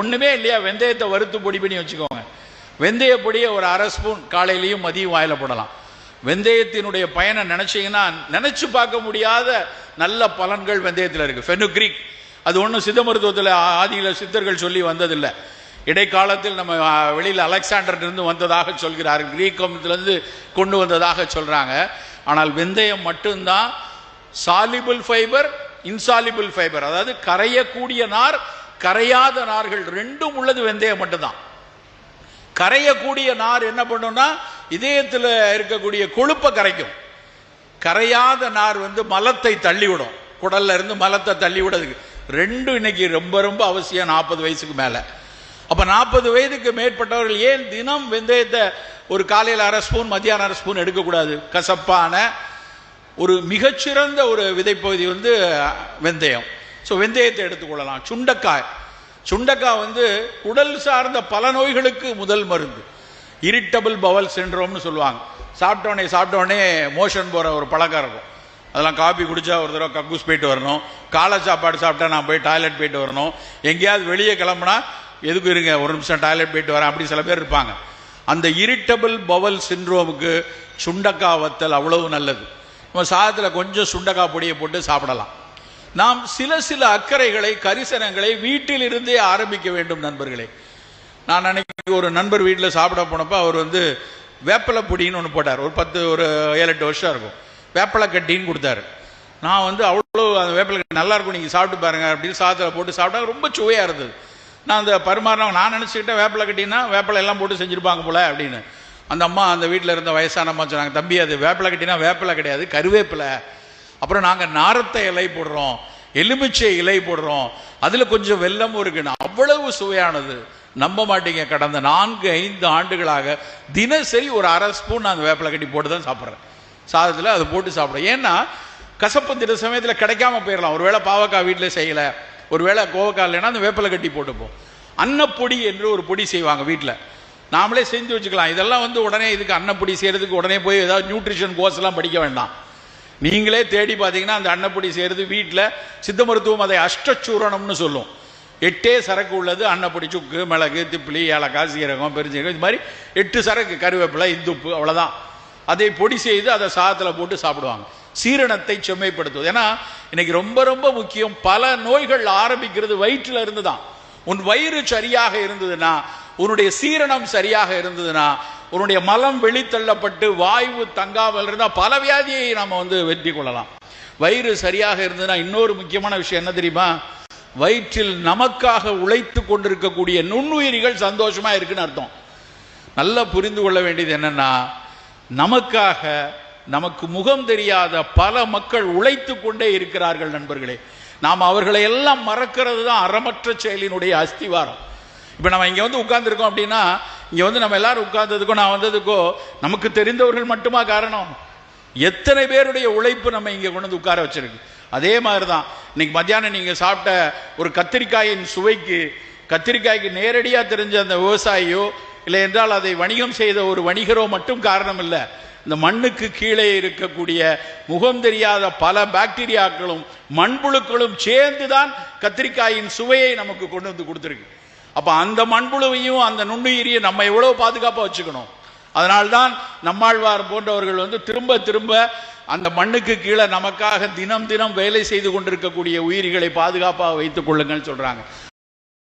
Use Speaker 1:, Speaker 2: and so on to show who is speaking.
Speaker 1: ஒண்ணுமே இல்லையா? வெந்தயத்தை வறுத்து பொடி பண்ணி வச்சுக்கோங்க. வெந்தய பொடியை ஒரு அரை ஸ்பூன் காலையிலையும் மதியம் வாயில போடலாம். வெந்தயத்தினுடைய பயனை நினைச்சீங்கன்னா நினைச்சு பார்க்க முடியாத நல்ல பலன்கள் வெந்தயத்தில் இருக்கு. ஃபெனுக்ரிக் அது ஒன்றும் சித்த மருத்துவத்தில் ஆதியில் சித்தர்கள் சொல்லி வந்ததில்லை. இடைக்காலத்தில் நம்ம வெளியில் அலெக்சாண்டர்லேருந்து வந்ததாக சொல்கிறார்கள். கிரீக்கம்லேருந்து கொண்டு வந்ததாக சொல்கிறாங்க ஆனால் வெந்தயம் மட்டும்தான் சாலிபிள் ஃபைபர் இன்சாலிபிள் ஃபைபர் அதாவது கரையக்கூடிய நார் கரையாத நார்கள் ரெண்டும் உள்ளது வெந்தயம் மட்டும்தான். கரையக்கூடிய நார் என்ன பண்ணும்னா இதயத்தில் இருக்கக்கூடிய கொழுப்பை கரைக்கும். கரையாத நார் வந்து மலத்தை தள்ளிவிடும். குடல்ல இருந்து மலத்தை தள்ளி விடுறதுக்கு ரெண்டும் இன்னைக்கு ரொம்ப ரொம்ப அவசியம் நாற்பது வயசுக்கு மேலே. அப்போ நாற்பது வயதுக்கு மேற்பட்டவர்கள் ஏன் தினம் வெந்தயத்தை ஒரு காலையில் அரை ஸ்பூன் மத்தியானம் அரை ஸ்பூன் எடுக்கக்கூடாது? கசப்பான ஒரு மிகச்சிறந்த ஒரு விதைப்பகுதி வந்து வெந்தயம். ஸோ வெந்தயத்தை எடுத்துக்கொள்ளலாம் சுண்டக்காய். சுண்டக்காய் வந்து உடல் சார்ந்த பல நோய்களுக்கு முதல் மருந்து. இரிட்டபிள் பவல் சின்ரோம்னு சொல்லுவாங்க. சாப்பிட்டோடனே சாப்பிட்டோடனே மோஷன் போகிற ஒரு பழக்கம் இருக்கும். அதெல்லாம் காப்பி குடிச்சா ஒரு தடவை கக்கூஸ் போயிட்டு வரணும். காலை சாப்பாடு சாப்பிட்டா நான் போய் டாய்லெட் போயிட்டு வரணும். எங்கேயாவது வெளியே கிளம்புனா எதுக்கு இருங்க ஒரு நிமிஷம் டாய்லெட் போயிட்டு வரேன் அப்படி சில பேர் இருப்பாங்க. அந்த இரிட்டபிள் பவல் சின்ரோமுக்கு சுண்டக்காய் வத்தல் அவ்வளவு நல்லது. நம்ம சாதத்தில் கொஞ்சம் சுண்டக்காய் பொடியை போட்டு சாப்பிடலாம். நாம் சில சில அக்கறைகளை கரிசனங்களை வீட்டில் இருந்தே ஆரம்பிக்க வேண்டும் நண்பர்களே. நான் அன்னைக்கு ஒரு நண்பர் வீட்டில் சாப்பிட போனப்போ அவர் வந்து வேப்பலை பொடின்னு ஒன்று போட்டார். ஒரு பத்து ஒரு ஏழு எட்டு வருஷம் இருக்கும். வேப்பலை கட்டின்னு கொடுத்தாரு. நான் வந்து அவ்வளோ அந்த வேப்பலை கட்டி நல்லா இருக்கும் நீங்கள் சாப்பிட்டு பாருங்க அப்படின்னு சாதத்தில் போட்டு சாப்பிட்டா ரொம்ப சுவையாக இருந்தது. நான் அந்த பரிமாறினவங்க நான் நினச்சிக்கிட்டேன் வேப்பலை கட்டினா வேப்பலை எல்லாம் போட்டு செஞ்சுருப்பாங்க போல அப்படின்னு. அந்த அம்மா அந்த வீட்டில் இருந்த வயசான அம்மா சொன்னாங்க தம்பி அது வேப்பலை கட்டினா வேப்பலை கிடையாது கருவேப்பிலை. அப்புறம் நாங்கள் நாரத்தை இலை போடுறோம் எலுமிச்சை இலை போடுறோம். அதில் கொஞ்சம் வெல்லமும் இருக்குன்னு. அவ்வளவு சுவையானது. நம்ப மாட்டீங்க. கடந்த நான்கு ஐந்து ஆண்டுகளாக தினசரி ஒரு அரை ஸ்பூன் நான் அந்த வேப்பிலை கட்டி போட்டு தான் சாப்பிட்றேன். சாதத்தில் அதை போட்டு சாப்பிட்றேன். ஏன்னா கசப்பு தின சமயத்தில் கிடைக்காம போயிடலாம் ஒருவேளை பாவக்காய் வீட்டில் செய்யலை. ஒருவேளை கோவக்காய் இல்லைன்னா அந்த வேப்பிலை கட்டி போட்டுப்போம். அன்னப்பொடி என்று ஒரு பொடி செய்வாங்க வீட்டில் நாமளே செஞ்சு வச்சுக்கலாம். இதெல்லாம் வந்து உடனே இதுக்கு அன்னப்பொடி செய்யறதுக்கு உடனே போய் ஏதாவது நியூட்ரிஷன் கோர்ஸ் எல்லாம் படிக்க வேண்டாம். நீங்களே தேடி பார்த்தீங்கன்னா அந்த அன்னப்பொடி செய்கிறது வீட்டில் சித்த மருத்துவம் அதை அஷ்டச்சூரணம்னு சொல்லும். எட்டே சரக்கு உள்ளது அன்னப்பொடி சுக்கு மிளகு திப்பிலி ஏலக்காய் சீரகம் பெருஞ்சீரகம் இது மாதிரி எட்டு சரக்கு கருவேப்பிலை இந்துப்பு அவ்வளோதான் அதை பொடி செய்து அதை சாதத்தில் போட்டு சாப்பிடுவாங்க. சீரணத்தை செம்மைப்படுத்துவது. ஏன்னா இன்னைக்கு ரொம்ப ரொம்ப முக்கியம். பல நோய்கள் ஆரம்பிக்கிறது வயிற்றில் இருந்து தான் உன் வயிறு சரியாக இருந்ததுன்னா உன்னுடைய சீரணம் சரியாக இருந்ததுன்னா உன்னுடைய மலம் வெளித்தள்ளப்பட்டு வாய்வு தங்காமல் இருந்தால் பல வியாதியை நாம் வந்து வெற்றி கொள்ளலாம். வயிறு சரியாக இருந்ததுன்னா இன்னொரு முக்கியமான விஷயம் என்ன தெரியுமா? வயிற்றில் நமக்காக உழைத்து கொண்டிருக்கக்கூடிய நுண்ணுயிரிகள் சந்தோஷமா இருக்குன்னு அர்த்தம். நல்லா புரிந்து கொள்ள வேண்டியது என்னன்னா நமக்காக நமக்கு முகம் தெரியாத பல மக்கள் உழைத்து கொண்டே இருக்கிறார்கள் நண்பர்களே. நாம் அவர்களை எல்லாம் மறக்கிறது தான் அறமற்ற செயலினுடைய அஸ்திவாரம். இப்போ நம்ம இங்கே வந்து உட்கார்ந்துருக்கோம் அப்படின்னா இங்கே வந்து நம்ம எல்லாரும் உட்கார்ந்ததுக்கோ நான் வந்ததுக்கோ நமக்கு தெரிந்தவர்கள் மட்டுமா காரணம்? எத்தனை பேருடைய உழைப்பு நம்ம இங்கே கொண்டு வந்து உட்கார வச்சிருக்கு? அதே மாதிரி தான் இன்னைக்கு மத்தியானம் நீங்கள் சாப்பிட்ட ஒரு கத்திரிக்காயின் சுவைக்கு கத்திரிக்காய்க்கு நேரடியாக தெரிஞ்ச அந்த விவசாயியோ இல்லை என்றால் அதை வணிகம் செய்த ஒரு வணிகரோ மட்டும் காரணம் இல்லை. இந்த மண்ணுக்கு கீழே இருக்கக்கூடிய முகம் தெரியாத பல பாக்டீரியாக்களும் மண்புழுக்களும் சேர்ந்து தான் கத்திரிக்காயின் சுவையை நமக்கு கொண்டு வந்து கொடுத்துருக்கு. அப்ப அந்த மண்புழுவையும் அந்த நுண்ணுயிரியை நம்ம எவ்வளவு பாதுகாப்பா வச்சுக்கணும்? அதனால்தான் நம்மாழ்வார் போன்றவர்கள் வந்து திரும்ப திரும்ப அந்த மண்ணுக்கு கீழே நமக்காக தினம் தினம் வேலை செய்து கொண்டிருக்கக்கூடிய உயிரிகளை பாதுகாப்பாக வைத்துக் கொள்ளுங்கள் சொல்றாங்க.